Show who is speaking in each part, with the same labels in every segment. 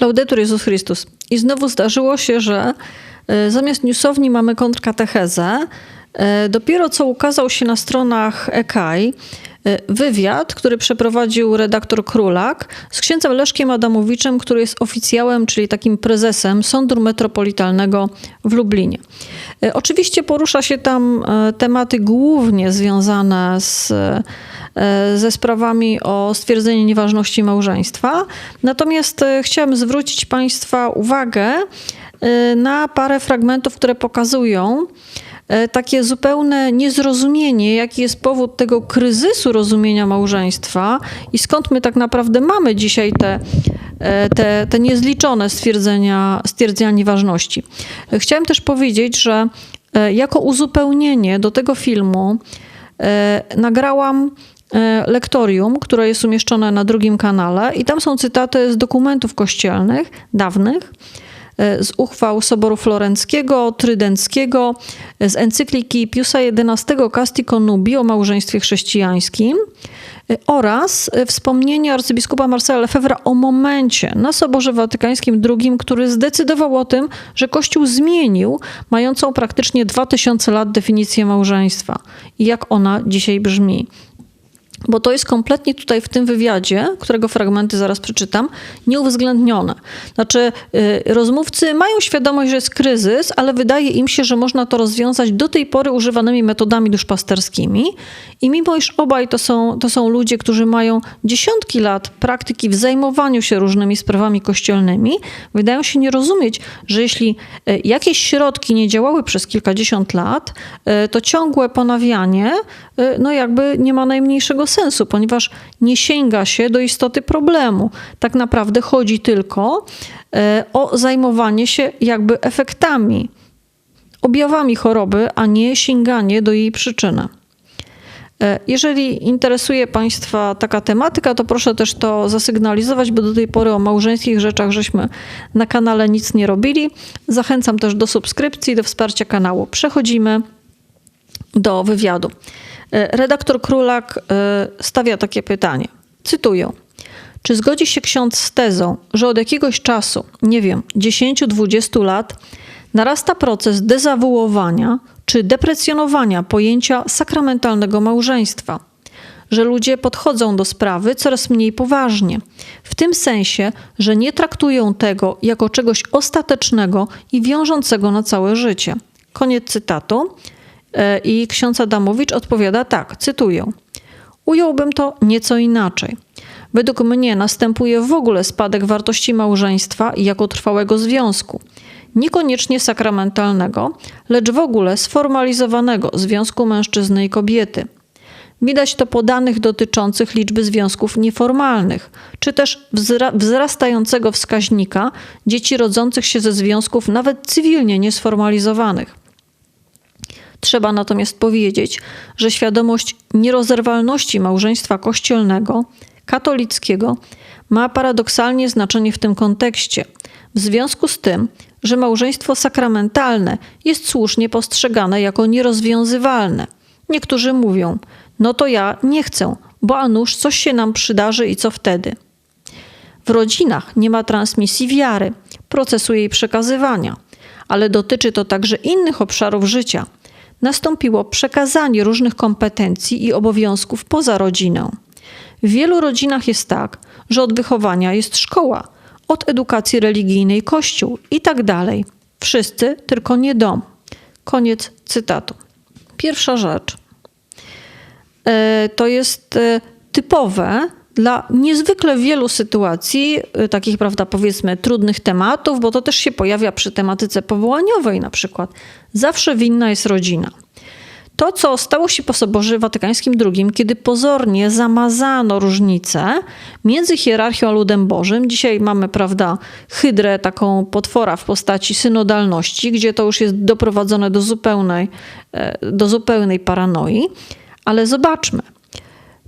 Speaker 1: Laudetur Jezus Chrystus. I znowu zdarzyło się, że e, zamiast newsowni mamy kontrkatechezę. E, Dopiero co ukazał się na stronach EKAI wywiad, który przeprowadził redaktor Królak z księdzem Leszkiem Adamowiczem, który jest oficjałem, czyli takim prezesem Sądu Metropolitalnego w Lublinie. E, Oczywiście porusza się tam e, tematy głównie związane z ze sprawami o stwierdzenie nieważności małżeństwa. Natomiast chciałam zwrócić Państwa uwagę na parę fragmentów, które pokazują takie zupełne niezrozumienie, jaki jest powód tego kryzysu rozumienia małżeństwa i skąd my tak naprawdę mamy dzisiaj te, e, te, te niezliczone stwierdzenia, stwierdzenia nieważności. E, Chciałam też powiedzieć, że e, jako uzupełnienie do tego filmu e, nagrałam e, lektorium, które jest umieszczone na drugim kanale i tam są cytaty z dokumentów kościelnych dawnych, e, z uchwał Soboru Florenckiego, Trydenckiego, z encykliki Piusa XI Casti Conubi o małżeństwie chrześcijańskim e, oraz e, wspomnienie arcybiskupa Marcela Lefebvra o momencie na Soborze Watykańskim II, który zdecydował o tym, że Kościół zmienił mającą praktycznie 2000 lat definicję małżeństwa. I jak ona dzisiaj brzmi bo to jest kompletnie tutaj w tym wywiadzie, którego fragmenty zaraz przeczytam, nieuwzględnione. Znaczy, y, rozmówcy mają świadomość, że jest kryzys, ale wydaje im się, że można to rozwiązać do tej pory używanymi metodami duszpasterskimi. I mimo iż obaj to są, to są ludzie, którzy mają dziesiątki lat praktyki w zajmowaniu się różnymi sprawami kościelnymi, wydają się nie rozumieć, że jeśli y, jakieś środki nie działały przez kilkadziesiąt lat, y, to ciągłe ponawianie, no jakby nie ma najmniejszego sensu, ponieważ nie sięga się do istoty problemu. Tak naprawdę chodzi tylko e, o zajmowanie się jakby efektami, objawami choroby, a nie sięganie do jej przyczyny. E, Jeżeli interesuje Państwa taka tematyka, to proszę też to zasygnalizować, bo do tej pory o małżeńskich rzeczach żeśmy na kanale nic nie robili. Zachęcam też do subskrypcji, do wsparcia kanału. Przechodzimy do wywiadu. E, Redaktor Królak e, stawia takie pytanie. Cytuję. Czy zgodzi się ksiądz z tezą, że od jakiegoś czasu, nie wiem, 10-20 lat, narasta proces dezawuowania czy deprecjonowania pojęcia sakramentalnego małżeństwa? Że ludzie podchodzą do sprawy coraz mniej poważnie, w tym sensie, że nie traktują tego jako czegoś ostatecznego i wiążącego na całe życie. Koniec cytatu. E, I ksiądz Adamowicz odpowiada tak, cytuję. Ująłbym to nieco inaczej. Według mnie następuje w ogóle spadek wartości małżeństwa jako trwałego związku. Niekoniecznie sakramentalnego, lecz w ogóle sformalizowanego związku mężczyzny i kobiety. Widać to po danych dotyczących liczby związków nieformalnych, czy też wzra- wzrastającego wskaźnika dzieci rodzących się ze związków nawet cywilnie niesformalizowanych. Trzeba natomiast powiedzieć, że świadomość nierozerwalności małżeństwa kościelnego, katolickiego, ma paradoksalnie znaczenie w tym kontekście, w związku z tym, że małżeństwo sakramentalne jest słusznie postrzegane jako nierozwiązywalne. Niektórzy mówią: No to ja nie chcę, bo a nuż coś się nam przydarzy i co wtedy? W rodzinach nie ma transmisji wiary, procesu jej przekazywania, ale dotyczy to także innych obszarów życia. Nastąpiło przekazanie różnych kompetencji i obowiązków poza rodzinę. W wielu rodzinach jest tak, że od wychowania jest szkoła, od edukacji religijnej kościół i tak dalej. Wszyscy, tylko nie dom. Koniec cytatu. Pierwsza rzecz. E, To jest e, typowe dla niezwykle wielu sytuacji, e, takich, prawda, powiedzmy, trudnych tematów, bo to też się pojawia przy tematyce powołaniowej na przykład. Zawsze winna jest rodzina. To, co stało się po Soborze Watykańskim II, kiedy pozornie zamazano różnice między hierarchią a ludem Bożym. Dzisiaj mamy, prawda, hydrę, taką potwora w postaci synodalności, gdzie to już jest doprowadzone do zupełnej, e, do zupełnej paranoi. Ale zobaczmy,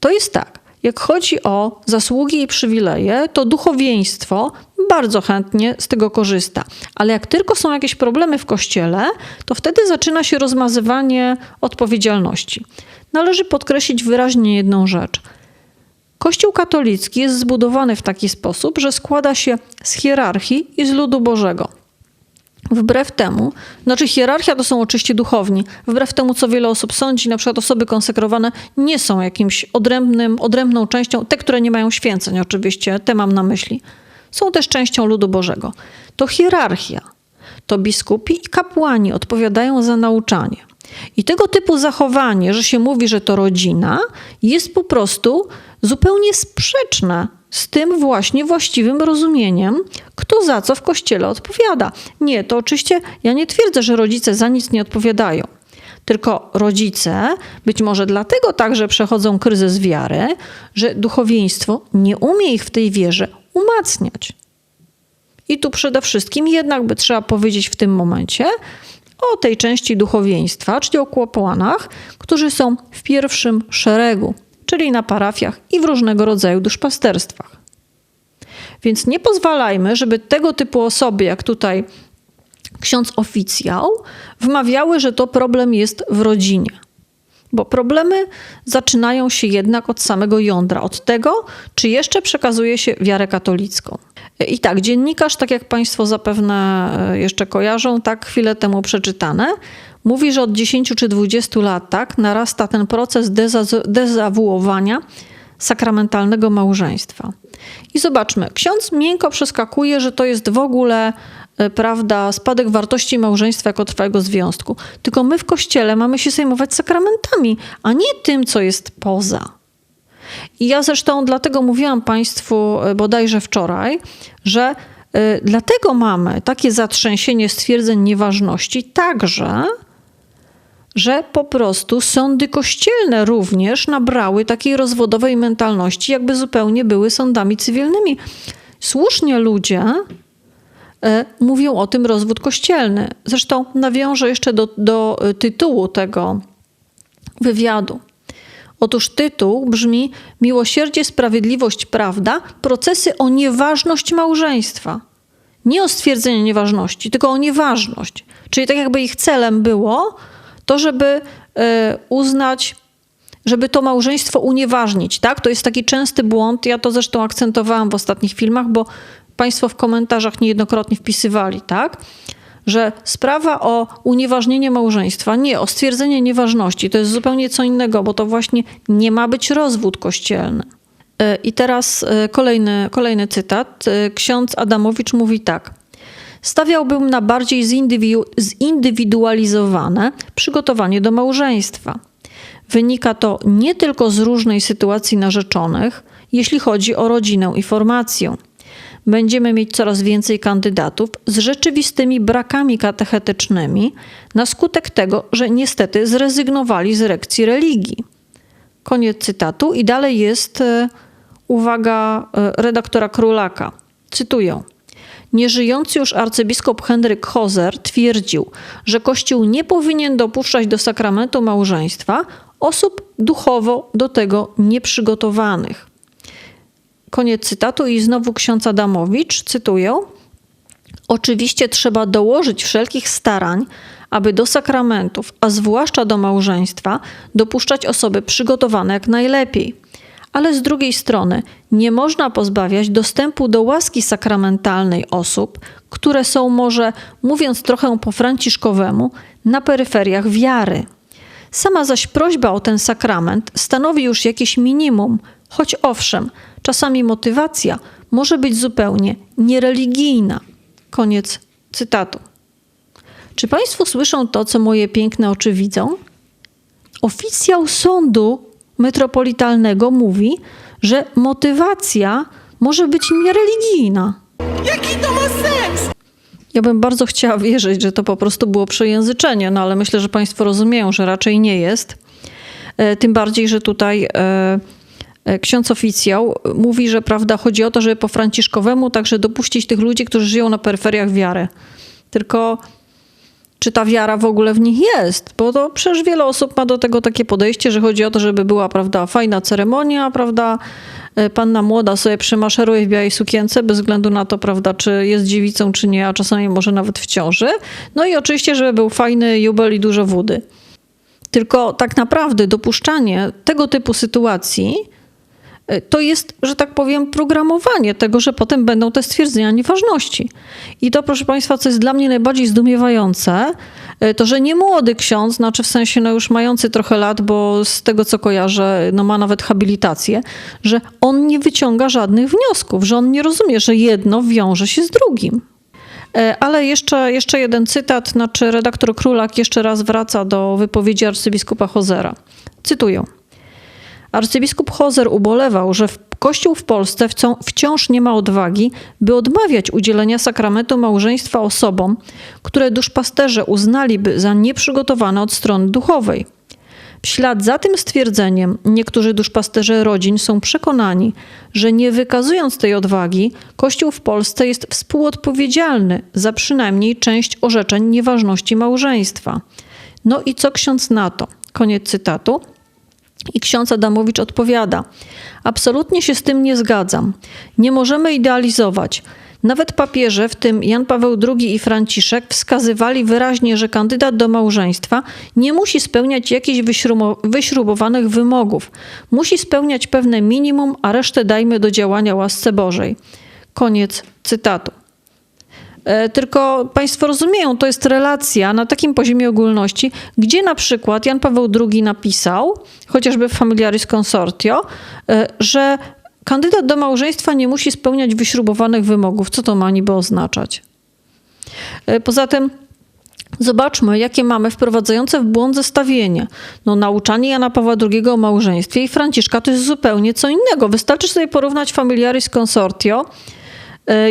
Speaker 1: to jest tak. Jak chodzi o zasługi i przywileje, to duchowieństwo bardzo chętnie z tego korzysta. Ale jak tylko są jakieś problemy w kościele, to wtedy zaczyna się rozmazywanie odpowiedzialności. Należy podkreślić wyraźnie jedną rzecz. Kościół katolicki jest zbudowany w taki sposób, że składa się z hierarchii i z ludu Bożego. Wbrew temu, znaczy hierarchia to są oczywiście duchowni, wbrew temu, co wiele osób sądzi, na przykład osoby konsekrowane nie są jakimś odrębnym, odrębną częścią, te, które nie mają święceń oczywiście, te mam na myśli, są też częścią ludu Bożego. To hierarchia, to biskupi i kapłani odpowiadają za nauczanie. I tego typu zachowanie, że się mówi, że to rodzina, jest po prostu zupełnie sprzeczne z tym właśnie właściwym rozumieniem, kto za co w kościele odpowiada. Nie, to oczywiście ja nie twierdzę, że rodzice za nic nie odpowiadają. Tylko rodzice być może dlatego także przechodzą kryzys wiary, że duchowieństwo nie umie ich w tej wierze umacniać. I tu przede wszystkim jednak by trzeba powiedzieć w tym momencie o tej części duchowieństwa, czyli o kłopłanach, którzy są w pierwszym szeregu, czyli na parafiach i w różnego rodzaju duszpasterstwach. Więc nie pozwalajmy, żeby tego typu osoby, jak tutaj ksiądz oficjał, wmawiały, że to problem jest w rodzinie. Bo problemy zaczynają się jednak od samego jądra, od tego, czy jeszcze przekazuje się wiarę katolicką. I tak, dziennikarz, tak jak Państwo zapewne jeszcze kojarzą, tak chwilę temu przeczytane, mówi, że od 10 czy 20 lat tak narasta ten proces dezawuowania sakramentalnego małżeństwa. I zobaczmy, ksiądz miękko przeskakuje, że to jest w ogóle e, prawda, spadek wartości małżeństwa jako trwałego związku. Tylko my w kościele mamy się zajmować sakramentami, a nie tym, co jest poza. I ja zresztą dlatego mówiłam Państwu e, bodajże wczoraj, że y, dlatego mamy takie zatrzęsienie stwierdzeń nieważności, także że po prostu sądy kościelne również nabrały takiej rozwodowej mentalności, jakby zupełnie były sądami cywilnymi. Słusznie ludzie e, mówią o tym rozwód kościelny. Zresztą nawiążę jeszcze do, do e, tytułu tego wywiadu. Otóż tytuł brzmi Miłosierdzie, Sprawiedliwość, Prawda procesy o nieważność małżeństwa. Nie o stwierdzenie nieważności, tylko o nieważność. Czyli tak jakby ich celem było to, żeby e, uznać, żeby to małżeństwo unieważnić. Tak? To jest taki częsty błąd. Ja to zresztą akcentowałam w ostatnich filmach, bo Państwo w komentarzach niejednokrotnie wpisywali, tak? że sprawa o unieważnienie małżeństwa, nie, o stwierdzenie nieważności, to jest zupełnie co innego, bo to właśnie nie ma być rozwód kościelny. E, I teraz e, kolejny, kolejny cytat. Ksiądz Adamowicz mówi tak. Stawiałbym na bardziej zindywidualizowane przygotowanie do małżeństwa. Wynika to nie tylko z różnej sytuacji narzeczonych, jeśli chodzi o rodzinę i formację. Będziemy mieć coraz więcej kandydatów z rzeczywistymi brakami katechetycznymi na skutek tego, że niestety zrezygnowali z lekcji religii. Koniec cytatu i dalej jest e, uwaga e, redaktora Królaka. Cytuję. Nieżyjący już arcybiskup Henryk Hozer twierdził, że Kościół nie powinien dopuszczać do sakramentu małżeństwa osób duchowo do tego nieprzygotowanych. Koniec cytatu i znowu ksiądz Adamowicz, cytuję. Oczywiście trzeba dołożyć wszelkich starań, aby do sakramentów, a zwłaszcza do małżeństwa, dopuszczać osoby przygotowane jak najlepiej ale z drugiej strony nie można pozbawiać dostępu do łaski sakramentalnej osób, które są może, mówiąc trochę po franciszkowemu, na peryferiach wiary. Sama zaś prośba o ten sakrament stanowi już jakieś minimum, choć owszem, czasami motywacja może być zupełnie niereligijna. Koniec cytatu. Czy Państwo słyszą to, co moje piękne oczy widzą? Oficjał sądu metropolitalnego mówi, że motywacja może być niereligijna.
Speaker 2: Jaki to ma sens?
Speaker 1: Ja bym bardzo chciała wierzyć, że to po prostu było przejęzyczenie, no ale myślę, że Państwo rozumieją, że raczej nie jest. E, tym bardziej, że tutaj e, e, ksiądz oficjał mówi, że prawda, chodzi o to, żeby po franciszkowemu także dopuścić tych ludzi, którzy żyją na peryferiach wiary. Tylko czy ta wiara w ogóle w nich jest, bo to przecież wiele osób ma do tego takie podejście, że chodzi o to, żeby była, prawda, fajna ceremonia, prawda, e, panna młoda sobie przemaszeruje w białej sukience, bez względu na to, prawda, czy jest dziewicą, czy nie, a czasami może nawet w ciąży. No i oczywiście, żeby był fajny jubel i dużo wody. Tylko tak naprawdę dopuszczanie tego typu sytuacji To jest, że tak powiem, programowanie tego, że potem będą te stwierdzenia nieważności. I to, proszę Państwa, co jest dla mnie najbardziej zdumiewające, y, to, że nie młody ksiądz, znaczy w sensie no już mający trochę lat, bo z tego co kojarzę, no ma nawet habilitację, że on nie wyciąga żadnych wniosków, że on nie rozumie, że jedno wiąże się z drugim. E, Ale jeszcze, jeszcze jeden cytat, znaczy redaktor Królak jeszcze raz wraca do wypowiedzi arcybiskupa Hozera. Cytuję. Arcybiskup Hozer ubolewał, że w Kościół w Polsce wciąż nie ma odwagi, by odmawiać udzielenia sakramentu małżeństwa osobom, które duszpasterze uznaliby za nieprzygotowane od strony duchowej. W ślad za tym stwierdzeniem niektórzy duszpasterze rodzin są przekonani, że nie wykazując tej odwagi, Kościół w Polsce jest współodpowiedzialny za przynajmniej część orzeczeń nieważności małżeństwa. No i co ksiądz na to? Koniec cytatu. I ksiądz Adamowicz odpowiada: Absolutnie się z tym nie zgadzam. Nie możemy idealizować. Nawet papieże, w tym Jan Paweł II i Franciszek, wskazywali wyraźnie, że kandydat do małżeństwa nie musi spełniać jakichś wyśrubowanych wymogów. Musi spełniać pewne minimum, a resztę dajmy do działania łasce Bożej. Koniec cytatu. E, Tylko Państwo rozumieją, to jest relacja na takim poziomie ogólności, gdzie na przykład Jan Paweł II napisał, chociażby w Familiaris Consortio, e, że kandydat do małżeństwa nie musi spełniać wyśrubowanych wymogów. Co to ma niby oznaczać? E, Poza tym Zobaczmy, jakie mamy wprowadzające w błąd zestawienie. No, nauczanie Jana Pawła II o małżeństwie i Franciszka to jest zupełnie co innego. Wystarczy sobie porównać Familiaris Consortio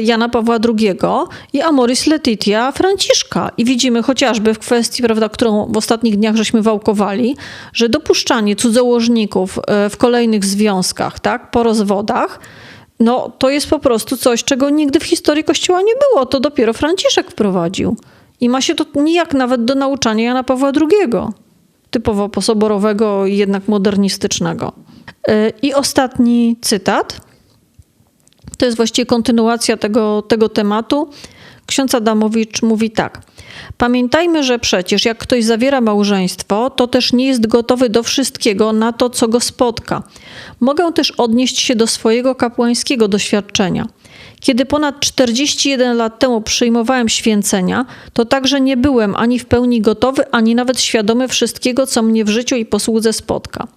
Speaker 1: Jana Pawła II i Amoris Letitia Franciszka. I widzimy chociażby w kwestii, prawda, którą w ostatnich dniach żeśmy wałkowali, że dopuszczanie cudzołożników e, w kolejnych związkach, tak, po rozwodach, no to jest po prostu coś, czego nigdy w historii Kościoła nie było. To dopiero Franciszek wprowadził. I ma się to nijak nawet do nauczania Jana Pawła II, typowo posoborowego i jednak modernistycznego. E, I ostatni cytat. To jest właściwie kontynuacja tego, tego tematu. Ksiądz Adamowicz mówi tak. Pamiętajmy, że przecież jak ktoś zawiera małżeństwo, to też nie jest gotowy do wszystkiego na to, co go spotka. Mogę też odnieść się do swojego kapłańskiego doświadczenia. Kiedy ponad 41 lat temu przyjmowałem święcenia, to także nie byłem ani w pełni gotowy, ani nawet świadomy wszystkiego, co mnie w życiu i posłudze spotka.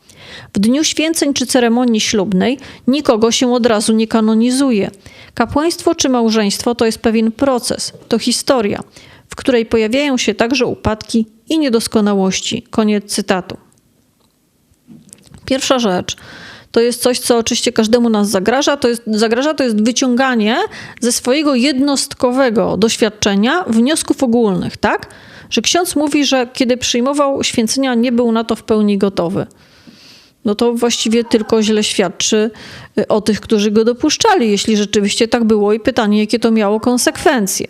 Speaker 1: W dniu święceń czy ceremonii ślubnej nikogo się od razu nie kanonizuje. Kapłaństwo czy małżeństwo to jest pewien proces, to historia, w której pojawiają się także upadki i niedoskonałości. Koniec cytatu. Pierwsza rzecz to jest coś, co oczywiście każdemu nas zagraża. To jest, zagraża to jest wyciąganie ze swojego jednostkowego doświadczenia wniosków ogólnych, tak? Że ksiądz mówi, że kiedy przyjmował święcenia, nie był na to w pełni gotowy no to właściwie tylko źle świadczy y, o tych, którzy go dopuszczali, jeśli rzeczywiście tak było i pytanie, jakie to miało konsekwencje.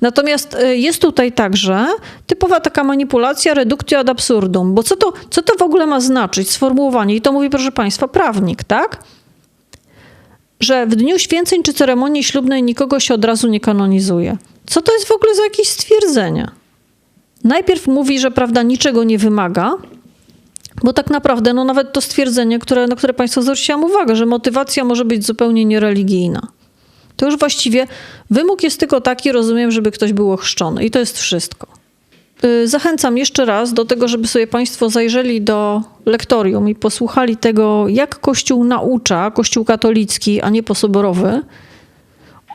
Speaker 1: Natomiast y, jest tutaj także typowa taka manipulacja reductio ad absurdum, bo co to, co to w ogóle ma znaczyć, sformułowanie, i to mówi, proszę Państwa, prawnik, tak? Że w dniu święceń czy ceremonii ślubnej nikogo się od razu nie kanonizuje. Co to jest w ogóle za jakieś stwierdzenie? Najpierw mówi, że prawda niczego nie wymaga, bo tak naprawdę, no nawet to stwierdzenie, które, na które Państwo zwróciłam uwagę, że motywacja może być zupełnie niereligijna. To już właściwie wymóg jest tylko taki, rozumiem, żeby ktoś był ochrzczony. I to jest wszystko. Y, Zachęcam jeszcze raz do tego, żeby sobie Państwo zajrzeli do lektorium i posłuchali tego, jak Kościół naucza, Kościół katolicki, a nie posoborowy,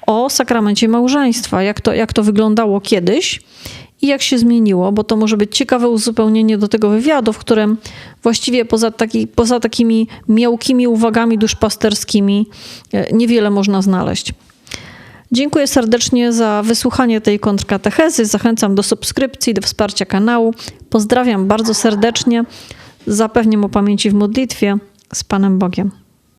Speaker 1: o sakramencie małżeństwa, jak to, jak to wyglądało kiedyś i jak się zmieniło, bo to może być ciekawe uzupełnienie do tego wywiadu, w którym właściwie poza, taki, poza takimi miałkimi uwagami duszpasterskimi e, niewiele można znaleźć. Dziękuję serdecznie za wysłuchanie tej kontrkatechezy. Zachęcam do subskrypcji, do wsparcia kanału. Pozdrawiam bardzo serdecznie. Zapewniam o pamięci w modlitwie. Z Panem Bogiem.